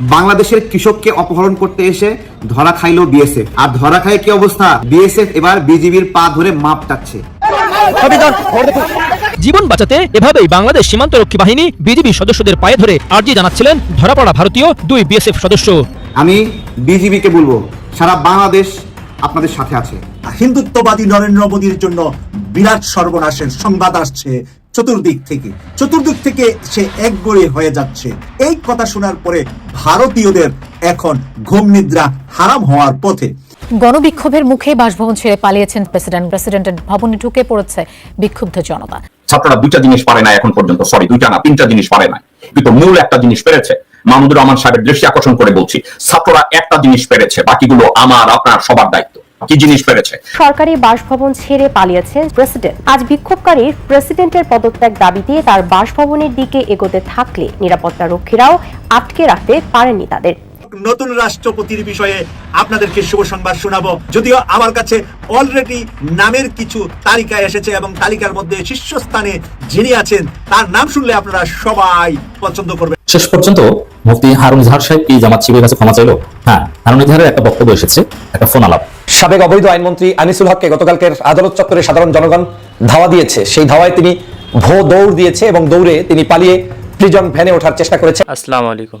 বাংলাদেশের কৃষককে অপহরণ করতে এসে ধরা খাইলো বিএসএফ। আর ধরা খায় কি অবস্থা? বিএসএফ এবার বিজিবির পা ধরে মাপ চাচ্ছে। জীবন বাঁচাতে এভাবেই বাংলাদেশ সীমান্তরক্ষী বাহিনী বিজিবি সদস্যদের পায়ে ধরে আর্জি জানাচ্ছিলেন ধরাপড়া ভারতীয় দুই বিএসএফ সদস্য। আমি বিজিবিকে বলব সারা বাংলাদেশ আপনাদের সাথে আছে। হিন্দুত্ববাদী নরেন্দ্র মোদীর জন্য বিরাট সর্বনাশের সংবাদ আসছে চতুর্দিক থেকে। চতুর্দিক থেকে সে একগড়ে হয়ে যাচ্ছে। এই কথা শোনার পরে ভারতীয়দের এখন ঘুম নিদ্রা হারাম হওয়ার পথে। গণবিক্ষোভের মুখে বাসভবন ছেড়ে পালিয়েছেন প্রেসিডেন্ট। প্রেসিডেন্টের ভবনে ঢুকে পড়েছে বিক্ষুব্ধ জনতা। ছাত্ররা দুইটা জিনিস পারে না এখন পর্যন্ত সরি দুইটা না তিনটা জিনিস পারে না। কিন্তু মূল একটা জিনিস পেরেছে মাহমুদুর রহমান সাহেবের দৃষ্টি আকর্ষণ করে বলছি ছাত্ররা একটা জিনিস পেরেছে বাকিগুলো আমার আপনার সবার দায়িত্ব। কি জিনিস পেরেছে? সরকারি বাসভবন ছেড়ে পালিয়েছেন প্রেসিডেন্ট। আজ বিক্ষোভকারীর প্রেসিডেন্টের পদত্যাগ দাবিতে তার বাসভবনের দিকে এগোতে থাকলে নিরাপত্তা রক্ষীরাও আটকে রাখতে পারেননি তাদের। নতুন রাষ্ট্রপতির বিষয়ে আপনাদেরকে শুভ সংবাদ শোনাবো। যদিও আমার কাছে অলরেডি নামের কিছু তালিকা এসেছে এবং তালিকার মধ্যে শীর্ষস্থানে যিনি আছেন তার নাম শুনলে আপনারা সবাই পছন্দ করবেন। শেষ পর্যন্ত মুফতি হারুন ইজহার সাহেব কি জামাত শিবিরের কাছে ক্ষমা চাইলো? হ্যাঁ হারুন ইজহারের একটা বক্তব্য এসেছে একটা ফোন আলাপ। সাবেক অবৈধ আইনমন্ত্রী আনিসুল হককে গতকালকের আদালত চত্বরে সাধারণ জনগণ ধাওয়া দিয়েছে। সেই ধাওয়ায় তিনি ভো দৌড় দিয়েছে এবং দৌড়ে তিনি পালিয়ে প্রিজন ভ্যানে ওঠার চেষ্টা করেছে আসসালামু আলাইকুম।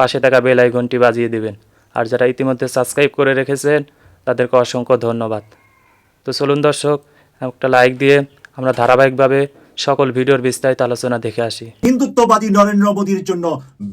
পাশে থাকা বেল আইকনটি বাজিয়ে দিবেন। আর যারা ইতিমধ্যে সাবস্ক্রাইব করে রেখেছেন, তাদেরকে অসংখ্য ধন্যবাদ। তো চলুন দর্শক, একটা লাইক দিয়ে আমরা ধারাবাহিকভাবে সকল ভিডিওর বিস্তারিত আলোচনা দেখে আসি। হিন্দুত্ববাদী নরেন্দ্র মোদীর জন্য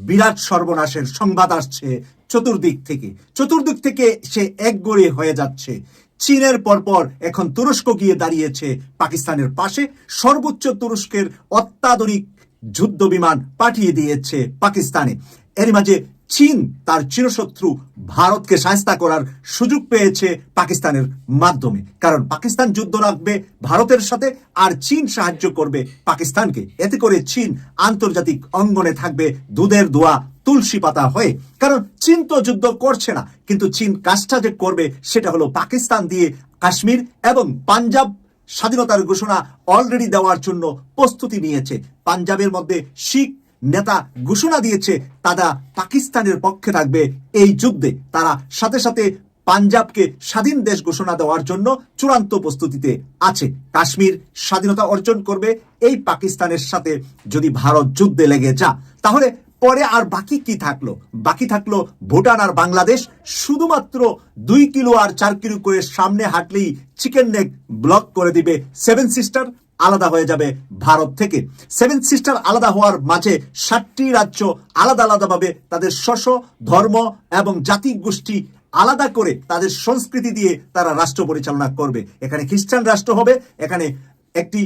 বিরাট সর্বনাশের সংবাদ আসছে চতুর্দিক থেকে। চতুর্দিক থেকে সে একগড়ে হয়ে যাচ্ছে। চীনের পরপর এখন তুরস্ক গিয়ে দাঁড়িয়েছে পাকিস্তানের পাশে। সর্বোচ্চ তুরস্কের অত্যাধুনিক যুদ্ধ বিমান পাঠিয়ে দিয়েছে পাকিস্তানে। এর মাঝে চীন তার চিরশত্রু ভারতকে সাহস্তা করার সুযোগ পেয়েছে পাকিস্তানের মাধ্যমে। কারণ পাকিস্তান যুদ্ধ রাখবে ভারতের সাথে আর চীন সাহায্য করবে পাকিস্তানকে। এতে করে চীন আন্তর্জাতিক অঙ্গনে থাকবে দুধের দোয়া, তুলসী পাতা হয়ে। কারণ চীন তো যুদ্ধ করছে না, কিন্তু চীন কাজটা যে করবে সেটা হলো পাকিস্তান দিয়ে কাশ্মীর এবং পাঞ্জাব স্বাধীনতার ঘোষণা অলরেডি দেওয়ার জন্য প্রস্তুতি নিয়েছে। পাঞ্জাবের মধ্যে শিখ নেতা ঘোষণা দিয়েছে, তারা পাকিস্তানের পক্ষে থাকবে এই যুদ্ধে। তারা সাথে সাথে পাঞ্জাবকে স্বাধীন দেশ ঘোষণা দেওয়ার জন্য চূড়ান্ত প্রস্তুতিতে আছে। কাশ্মীর স্বাধীনতা অর্জন করবে এই পাকিস্তানের সাথে যদি ভারত যুদ্ধে লেগে যা তাহলে পরে আর বাকি কি থাকল? বাকি থাকল ভুটান আর বাংলাদেশ। শুধুমাত্র দুই কিলো আর চার কিলো করে সামনে হাঁটলেই চিকেন নেক ব্লক করে দিবে সেভেন সিস্টার আলাদা হয়ে যাবে ভারত থেকে। সেভেন সিস্টার আলাদা হওয়ার মাঝে ষাটটি রাজ্য আলাদা আলাদাভাবে তাদের শস্য ধর্ম এবং জাতি গোষ্ঠী আলাদা করে তাদের সংস্কৃতি দিয়ে তারা রাষ্ট্র পরিচালনা করবে। এখানে খ্রিস্টান রাষ্ট্র হবে, এখানে একটি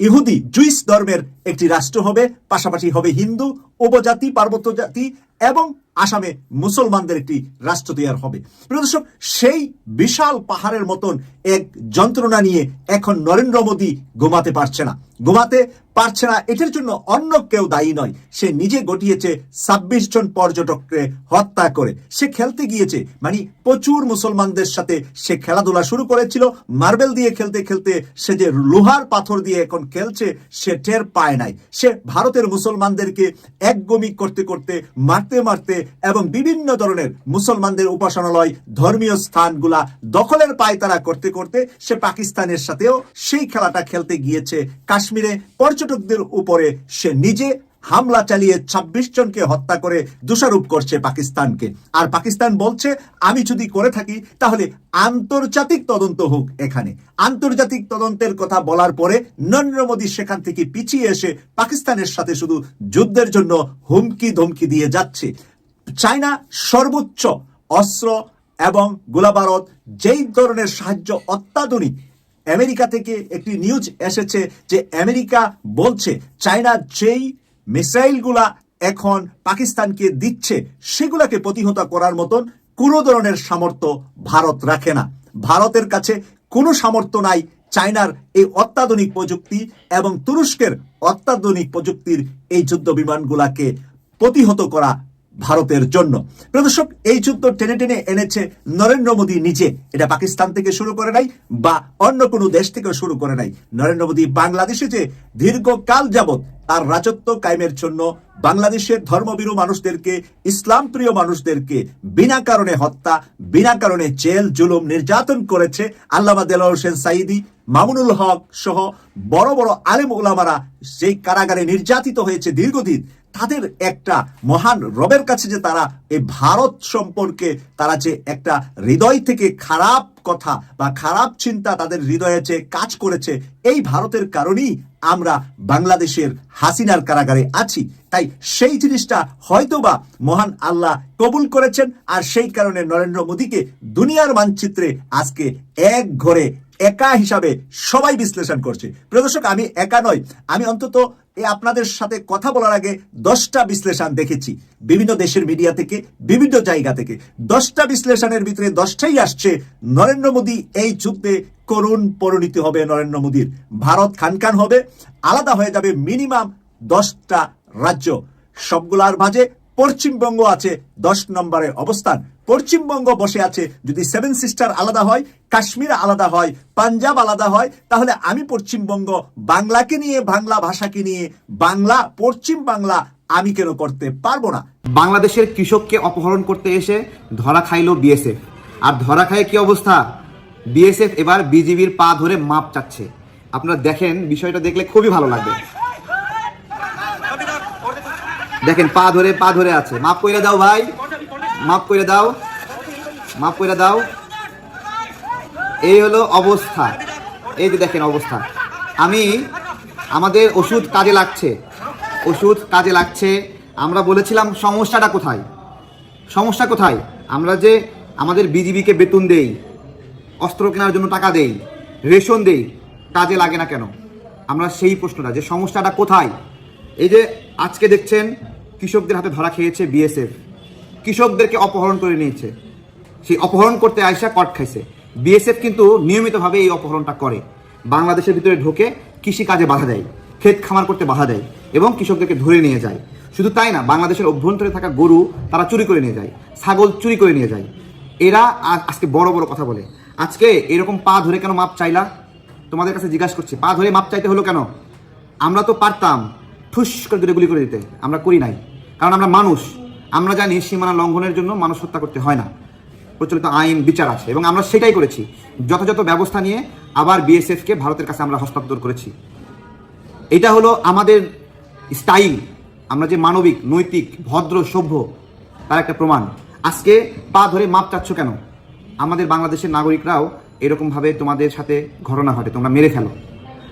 ইহুদি, জুইস ধর্মের একটি রাষ্ট্র হবে, পাশাপাশি হবে হিন্দু, উপজাতি, পার্বত্য জাতি এবং আসামে মুসলমানদের একটি রাষ্ট্র তৈরি হবে। প্রিয় দর্শক, সেই বিশাল পাহাড়ের মতন এক যন্ত্রণা নিয়ে এখন নরেন্দ্র মোদী ঘুমাতে পারছে না। ঘুমাতে পারছে না, এটার জন্য অন্য কেউ দায়ী নয়। সে নিজে ঘটিয়েছে ছাব্বিশ জন পর্যটককে হত্যা করে। সে খেলতে গিয়েছে মানে প্রচুর মুসলমানদের সাথে সে খেলাধুলা শুরু করেছিল। মার্বেল দিয়ে খেলতে খেলতে সে যে লোহার পাথর দিয়ে এখন খেলছে, সে টের পায় নাই। সে ভারতের মুসলমানদেরকে একগমি করতে করতে মারতে মারতে এবং বিভিন্ন ধরনের মুসলমানদের উপাসনালয়, ধর্মীয় স্থানগুলা দখলের পায় তারা করতে করতে সে পাকিস্তানের সাথেও সেই খেলাটা খেলতে গিয়েছে কাশ্মীরে। পর্যটকদের উপরে সে নিজে হামলা চালিয়ে ২৬ জনকে হত্যা করে দোষারোপ করছে পাকিস্তানকে। আর পাকিস্তান বলছে, আমি যদি করে থাকি, তাহলে আন্তর্জাতিক তদন্ত হোক এখানে। আন্তর্জাতিক তদন্তের কথা বলার পরে নরেন্দ্র মোদী সেখান থেকে পিছিয়ে এসে পাকিস্তানের সাথে শুধু যুদ্ধের জন্য হুমকি ধমকি দিয়ে যাচ্ছে। চায়না সর্বোচ্চ অস্ত্র এবং গোলাবারত যেই ধরনের সাহায্য অত্যাধুনিক। আমেরিকা থেকে একটি নিউজ এসেছে যে আমেরিকা বলছে, চায়না যেই মিসাইলগুলা এখন পাকিস্তানকে দিচ্ছে, সেগুলাকে প্রতিহত করার মতন কোনো ধরনের সামর্থ্য ভারত রাখে না। ভারতের কাছে কোনো সামর্থ্য নাই চায়নার এই অত্যাধুনিক প্রযুক্তি এবং তুরস্কের অত্যাধুনিক প্রযুক্তির এই যুদ্ধ বিমানগুলাকে প্রতিহত করা ভারতের জন্য। প্রিয় দর্শক, এই যুদ্ধ টেনে টেনে এনেছে নরেন্দ্র মোদী নিজে। এটা পাকিস্তান থেকে শুরু করে নাই বা অন্য কোনো দেশ থেকে শুরু করে নাই। নরেন্দ্র মোদী বাংলাদেশে যে দীর্ঘকাল যাবৎ তার রাজত্ব কায়েমের জন্য বাংলাদেশের ধর্মবীরু মানুষদেরকে ইসলাম প্রিয় মানুষদেরকে বিনা কারণে হত্যা, বিনা কারণে জেল, জুলুম নির্যাতন করেছে আল্লামা দেলা হোসেন সাইদি মামুনুল হক সহ বড় বড় আলেম ওলামারা। সেই কারাগারে নির্যাতিত হয়েছে দীর্ঘদিন তাদের একটা মহান রবের কাছে যে তারা এই ভারত সম্পর্কে তারা যে একটা হৃদয় থেকে খারাপ কথা বা খারাপ চিন্তা তাদের হৃদয়ে যে কাজ করেছে, এই ভারতের কারণেই আমরা বাংলাদেশের হাসিনার কারাগারে আছি। তাই সেই জিনিসটা হয়তোবা মহান আল্লাহ কবুল করেছেন, আর সেই কারণে নরেন্দ্র মোদীকে দুনিয়ার মানচিত্রে আজকে এক ঘরে একা হিসাবে সবাই বিশ্লেষণ করছে। প্রিয় দর্শক, আমি একা নয় আমি অন্তত আপনাদের সাথে কথা বলার আগে দশটা বিশ্লেষণ দেখেছি। বিভিন্ন দেশের মিডিয়া থেকে, বিভিন্ন জায়গা থেকে। দশটা বিশ্লেষণের ভিতরে দশটাই আসছে, নরেন্দ্র মোদী এই যুদ্ধে করুণ পরিণতি হবে নরেন্দ্র মোদীর। ভারত খানখান হবে, আলাদা হয়ে যাবে মিনিমাম দশটা রাজ্য। সবগুলার মাঝে পশ্চিমবঙ্গ আছে দশ নম্বরে অবস্থান। পশ্চিমবঙ্গ বসে আছে, যদি সেভেন সিস্টার আলাদা হয়, কাশ্মীর আলাদা হয়, পাঞ্জাব আলাদা হয়, তাহলে আমি পশ্চিমবঙ্গ বাংলাকে নিয়ে, বাংলা ভাষাকে নিয়ে, বাংলা, পশ্চিম বাংলা আমি কেন করতে পারব না? বাংলাদেশের কৃষককে অপহরণ করতে এসে ধরা খাইলো বিএসএফ আর ধরা খায় কি অবস্থা? বিএসএফ এবার বিজিবির পা ধরে মাপ চাচ্ছে। আপনারা দেখেন, বিষয়টা দেখলে খুবই ভালো লাগবে। দেখেন, পা ধরে পা ধরে আছে। মাপ কইরে দাও ভাই। মাপ কইরে দাও। মাপ কইরে দাও। এই হলো অবস্থা। এই যে দেখেন অবস্থা। আমি, আমাদের ওষুধ কাজে লাগছে। ওষুধ কাজে লাগছে। আমরা বলেছিলাম, সমস্যাটা কোথায়? সমস্যা কোথায়? আমরা যে আমাদের বিজিবিকে বেতন দেই, অস্ত্র কেনার জন্য টাকা দেই, রেশন দেই, কাজে লাগে না কেন? আমরা সেই প্রশ্নটা, যে সমস্যাটা কোথায়? এই যে আজকে দেখছেন কৃষকদের হাতে ধরা খেয়েছে বিএসএফ। কৃষকদেরকে অপহরণ করে নিয়েছে। সেই অপহরণ করতে আয়সা কট খাইছে। বিএসএফ কিন্তু নিয়মিতভাবে এই অপহরণটা করে। বাংলাদেশের ভিতরে ঢোকে কৃষি কাজে বাধা দেয়, ক্ষেত খামার করতে বাধা দেয় এবং কৃষকদেরকে ধরে নিয়ে যায়। শুধু তাই না, বাংলাদেশের অভ্যন্তরে থাকা গরু তারা চুরি করে নিয়ে যায়, ছাগল চুরি করে নিয়ে যায়। এরা আজকে বড় বড় কথা বলে। আজকে এরকম পা ধরে কেন মাপ চাইলা? তোমাদের কাছে জিজ্ঞাসা করছি, পা ধরে মাপ চাইতে হলো কেন? আমরা তো পারতাম ঠুস করে দূরে গুলি করে দিতে। আমরা করি নাই। কারণ আমরা মানুষ। আমরা জানি সীমানা লঙ্ঘনের জন্য মানুষ হত্যা করতে হয় না। প্রচলিত আইন, বিচার আছে। এবং আমরা সেটাই করেছি। যথাযথ ব্যবস্থা নিয়ে আবার বিএসএফকে ভারতের কাছে আমরা হস্তান্তর করেছি। এটা হলো আমাদের স্টাইল। আমরা যে মানবিক, নৈতিক, ভদ্র, সভ্য, তার একটা প্রমাণ। আজকে পা ধরে মাপ চাচ্ছ কেন? আমাদের বাংলাদেশের নাগরিকরাও এরকমভাবে তোমাদের সাথে ঘটনা ঘটে। তোমরা মেরে ফেলো।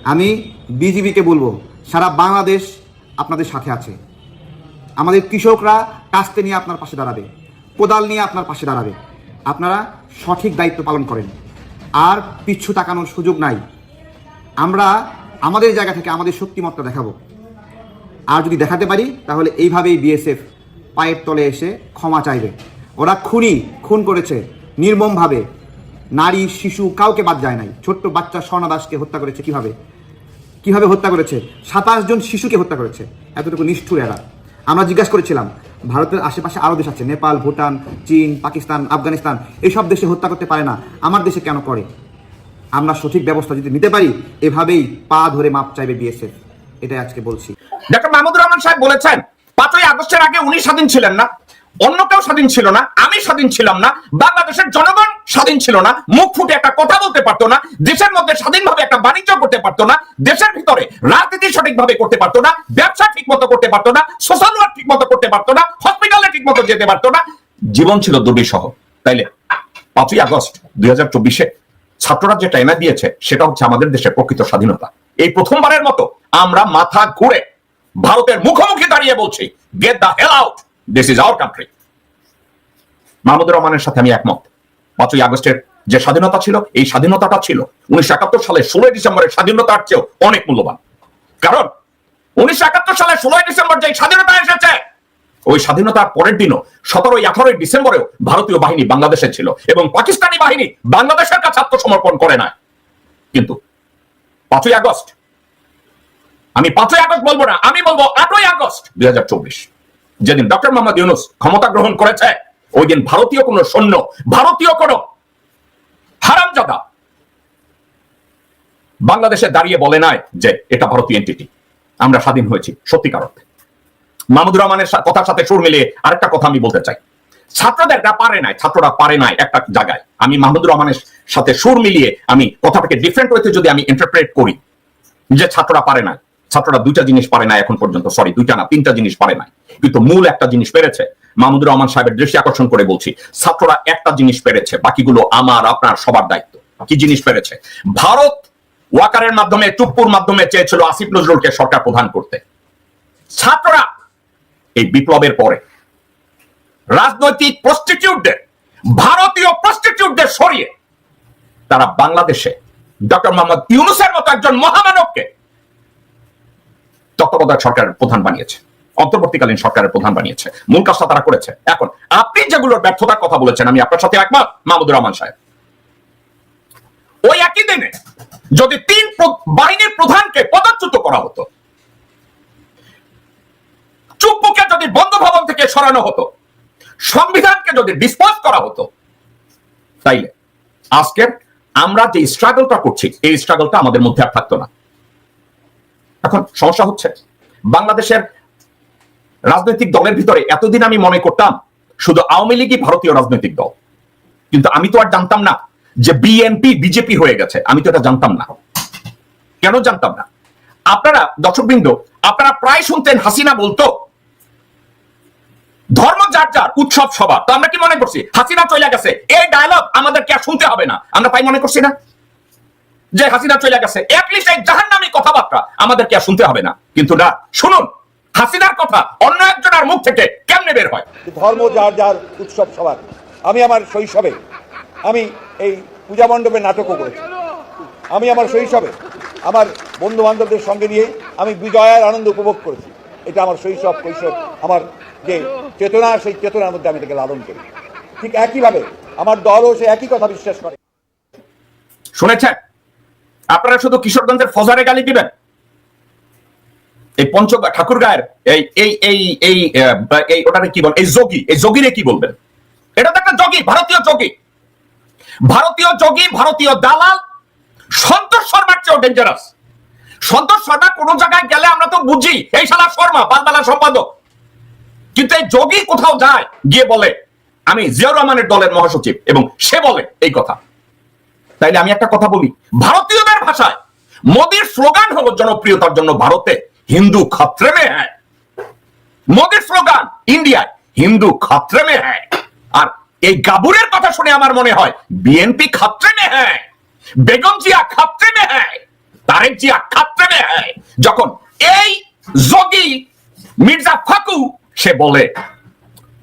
আমি বিজিবিকে বলব, সারা বাংলাদেশ আপনাদের সাথে আছে। আমাদের কৃষকরা কাস্তে নিয়ে আপনার পাশে দাঁড়াবে, কোদাল নিয়ে আপনার পাশে দাঁড়াবে। আপনারা সঠিক দায়িত্ব পালন করেন। আর পিছু তাকানোর সুযোগ নাই। আমরা আমাদের জায়গা থেকে আমাদের শক্তিমত্তা দেখাবো। আর যদি দেখাতে পারি, তাহলে এইভাবেই বিএসএফ পায়ের তলে এসে ক্ষমা চাইবে। ওরা খুনি, খুন করেছে, নির্মমভাবে। নারী, শিশু, কাউকে বাদ যায় নাই। ছোট্ট বাচ্চা স্বর্ণা দাসকে হত্যা করেছে কীভাবে? কীভাবে হত্যা করেছে? সাতাশ জন শিশুকে হত্যা করেছে। এতটুকু নিষ্ঠুর এরা। আমরা জিজ্ঞাসা করেছিলাম, ভারতের আশেপাশে আরও দেশ আছে, নেপাল, ভুটান, চীন, পাকিস্তান, আফগানিস্তান এইসব দেশে হত্যা করতে পারে না। আমার দেশে কেন করে? আমরা সঠিক ব্যবস্থা যদি নিতে পারি, এভাবেই পা ধরে মাপ চাইবে বিএসএফ। এটাই আজকে বলছি। ডক্টর মাহমুদুর রহমান সাহেব বলেছেন, পাঁচই আগস্টের আগে উনি স্বাধীন ছিলেন না, অন্য কেউ স্বাধীন ছিল না, আমি স্বাধীন ছিলাম না, বাংলাদেশের জনগণ স্বাধীন ছিল না, মুখ ফুটে একটা কথা বলতে পারতো না, দেশের মধ্যে স্বাধীনভাবে একটা বাণিজ্য করতে পারতো না, দেশের ভিতরে রাজনীতি সঠিকভাবে করতে পারতো না, ব্যবসা ঠিক মতো করতে পারতো না সোশ্যাল ওয়ার্ক ঠিক মতো করতে পারতো না হসপিটালে ঠিক মতো যেতে পারতো না। জীবন ছিল দুর্বিষহ তাইলে পাঁচই আগস্ট দুই হাজার চব্বিশে ছাত্ররা যেটা এনে দিয়েছে, সেটা হচ্ছে আমাদের দেশের প্রকৃত স্বাধীনতা। এই প্রথমবারের মতো আমরা মাথা ঘুরে ভারতের মুখোমুখি দাঁড়িয়ে বলছি get the hell out this is our country Mahmudur রহমানের সাথে আমি একমত। পাঁচই আগস্টের যে স্বাধীনতা ছিল, এই স্বাধীনতাটা ছিল উনিশশো একাত্তর সালে ষোলোই ডিসেম্বরের স্বাধীনতার চেয়েও অনেক মূল্যবান। কারণ উনিশশো একাত্তর সালে ষোলোই ডিসেম্বর যে স্বাধীনতা এসেছে, ওই স্বাধীনতার পরের দিনও সতেরোই আঠারোই ডিসেম্বরেও ভারতীয় বাহিনী বাংলাদেশে ছিল এবং পাকিস্তানি বাহিনী বাংলাদেশের কাছে আত্মসমর্পণ করে না কিন্তু পাঁচই আগস্ট, আমি পাঁচই আগস্ট বলব না, আমি বলব আটই আগস্ট দুই হাজার চব্বিশ, যেদিন ডক্টর মোহাম্মদ ইউনুস ক্ষমতা গ্রহণ করেছে ওই দিন ভারতীয় কোন সৈন্য, ভারতীয় কোন হারামজাদা বাংলাদেশে দাঁড়িয়ে বলে নাই যে এটা ভারতীয় এন্টিটি আমরা স্বাধীন হয়েছি, সত্যিকার অর্থে। মাহমুদুর রহমানের কথার সাথে সুর মিলিয়ে আরেকটা কথা আমি বলতে চাই। ছাত্রদের এটা পারে নাই, ছাত্ররা পারে নাই একটা জায়গায়। আমি মাহমুদুর রহমানের সাথে সুর মিলিয়ে আমি কথাটাকে ডিফারেন্ট ওয়েতে যদি আমি ইন্টারপ্রেট করি, যে ছাত্ররা পারে না ছাত্ররা দুইটা জিনিস পারে না এখন পর্যন্ত সরি দুইটা না, তিনটা জিনিস পারে না কিন্তু মূল একটা জিনিস পেরেছে মাহমুদুর রহমান সাহেবের দৃষ্টি আকর্ষণ করে বলছি, ছাত্ররা একটা জিনিস পেরেছে, বাকিগুলো আমার, আপনার, সবার দায়িত্ব। কি জিনিস পেরেছে? ভারত ওয়াকারের মাধ্যমে চুপ্পুর মাধ্যমে চেয়েছিল আসিফ নজরুলকে সরকার প্রধান করতে। ছাত্ররা এই বিপ্লবের পরে রাজনৈতিক প্রস্টিটিউটদের ভারতীয় প্রস্টিটিউটদের সরিয়ে, তারা বাংলাদেশে ডক্টর মোহাম্মদ ইউনুসের মতো একজন মহামানবকে তত্ত্বাবধায়ক সরকারের প্রধান বানিয়েছে। অন্তর্বর্তীকালীন সরকারের প্রধান বানিয়েছে। মূল কাজটা তারা করেছে। এখন, আপনি যেগুলোর ব্যর্থতার কথা বলেছেন, আমি আপনার সাথে একমত, মাহমুদুর রহমান সাহেব। ওই একই দিনে যদি তিন বাহিনীর প্রধানকে পদচ্যুত করা হতো, চুপ্পুকে যদি বঙ্গভবন থেকে সরানো হতো, সংবিধানকে যদি ডিসপোজ করা হতো, তাইলে আজকের আমরা যে স্ট্রাগলটা করছি, এই স্ট্রাগলটা আমাদের মধ্যে আর থাকতো না। এখন সমস্যা হচ্ছে, বাংলাদেশের রাজনৈতিক দলের ভিতরে এতদিন আমি মনে করতাম শুধু আওয়ামী লীগই ভারতীয় রাজনৈতিক দল। কিন্তু আমি তো আর জানতাম না যে বিএনপি বিজেপি হয়ে গেছে। আমি তো এটা জানতাম না। কেন জানতাম না? আপনারা, দর্শকবৃন্দ, আপনারা প্রায় শুনতেন হাসিনা বলতো, ধর্ম যার যার, উৎসব সবার। তো আমরা কি মনে করছি? হাসিনা চলে গেছে। এই ডায়লগ আমাদেরকে আর শুনতে হবে না। আমরা তাই মনে করছি না? যে হাসিনা চলে গেছে। অ্যাটলিস্ট এই জাহান্নামী কথাবার্তা আমাদেরকে আর শুনতে হবে না। কিন্তু না, শুনুন। হাসিনার কথা অন্য একজনের মুখ থেকে কেমনে বের হয়? ধর্ম যার যার উৎসব সবার। আমি আমার শৈশবে আমি এই পূজা মণ্ডপে নাটকও করেছি। আমি আমার শৈশবে আমার বন্ধু বান্ধবদের সঙ্গে নিয়ে আমি বিজয়ের আনন্দ উপভোগ করেছি। এটা আমার শৈশব কৈশোর আমার যে চেতনা সেই চেতনার মধ্যে আমি এটাকে লালন করি। ঠিক একইভাবে আমার দলও সে একই কথা বিশ্বাস করে। শুনেছেন? আপনারা শুধু কিশোরগঞ্জের ফজারে গালি দিবেন? এই পঞ্চ ঠাকুর গায়ের এই এই এই এই এই ওটাকে কি বল? এই যোগী, এই যোগীরে কি বলবেন? এটা তো একটা যোগী, ভারতীয় যোগী। ভারতীয় যোগী, ভারতীয় দালাল, সন্তোষ শর্মার চেয়েও ডেঞ্জারাস সন্তোষ শর্মা কোন জায়গায় গেলে আমরা তো বুঝি, এই শালা শর্মা বালবালা সম্পাদক। কিন্তু এই যোগী কোথাও যায়, গিয়ে বলে, আমি জিয়াউর রহমানের দলের মহাসচিব, এবং সে বলে এই কথা। তাইলে আমি একটা কথা বলি, ভারতীয়দের ভাষায়, মোদির স্লোগান হলো জনপ্রিয়তার জন্য ভারতে। হিন্দু খতরে মে হ্যায়। মোদির স্লোগান, ইন্ডিয়ায় হিন্দু খতরে মে হ্যায়। আর এই গাবুরের কথা শুনে আমার মনে হয়, বিএনপি খতরে মে হ্যায়, বেগম জিয়া খতরে মে হ্যায়, তারেক জিয়া খতরে মে হ্যায়। যখন এই যোগী মির্জা ফাকু সে বলে,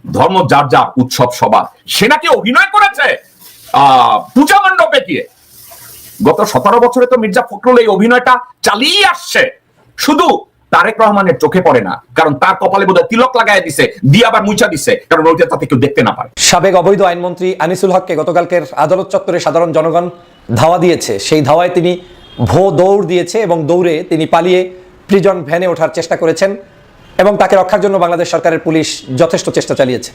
ধর্ম যার যার উৎসব সবার, সে নাকি অভিনয় করেছে পূজা মণ্ডপে গিয়ে? গত সতেরো বছরে তো মির্জা ফখরুল এই অভিনয়টা চালিয়ে আসছে। শুধু তারেক রহমানের চোখে পড়ে না, কারণ তার কপালে বোধহয় তিলক লাগাই দিছে, দিয়ে আবার মুছা দিছে, কারণ ওইটা তাতে কেউ দেখতে না পারে। সাবেক অবৈধ আইনমন্ত্রী আনিসুল হককে গতকালকের আদালত চত্বরে সাধারণ জনগণ ধাওয়া দিয়েছে। সেই ধাওয়ায় তিনি ভো দৌড় দিয়েছে এবং দৌড়ে তিনি পালিয়ে প্রিজন ভ্যানে ওঠার চেষ্টা করেছেন এবং তাকে রক্ষার জন্য বাংলাদেশ সরকারের পুলিশ যথেষ্ট চেষ্টা চালিয়েছে।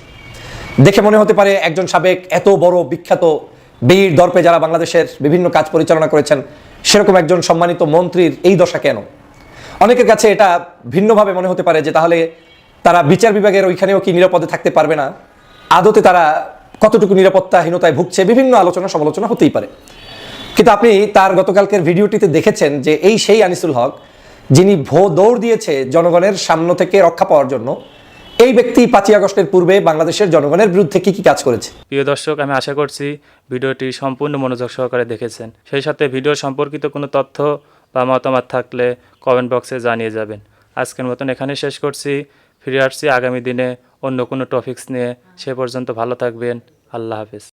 দেখে মনে হতে পারে একজন সাবেক এত বড় বিখ্যাত বীর দর্পে যারা বাংলাদেশের বিভিন্ন কাজ পরিচালনা করেছেন, সেরকম একজন সম্মানিত মন্ত্রীর এই দশা কেন? অনেকের কাছে এটা ভিন্নভাবে মনে হতে পারে যে তাহলে তারা বিচার বিভাগের ওইখানেও কি নিরাপদে থাকতে পারবে না? আদতে তারা কতটুকু নিরাপত্তাহীনতায় ভুগছে? বিভিন্ন আলোচনা সমালোচনা হতেই পারে। কিন্তু আপনি তার গতকালকের ভিডিওটিতে দেখেছেন যে এই সেই আনিসুল হক, যিনি ভো দৌড় দিয়েছে জনগণের সামনে থেকে রক্ষা পাওয়ার জন্য, এই ব্যক্তি পাঁচই আগস্টের পূর্বে বাংলাদেশের জনগণের বিরুদ্ধে কি কি কাজ করেছে? প্রিয় দর্শক, আমি আশা করছি ভিডিওটি সম্পূর্ণ মনোযোগ সহকারে দেখেছেন। সেই সাথে ভিডিও সম্পর্কিত কোনো তথ্য বা মতামত থাকলে কমেন্ট বক্সে জানিয়ে যাবেন। আজকের মতন এখানে শেষ করছি। ফিরে আসছি আগামী দিনে অন্য কোনো টপিকস নিয়ে। সে পর্যন্ত ভালো থাকবেন। আল্লাহ হাফেজ।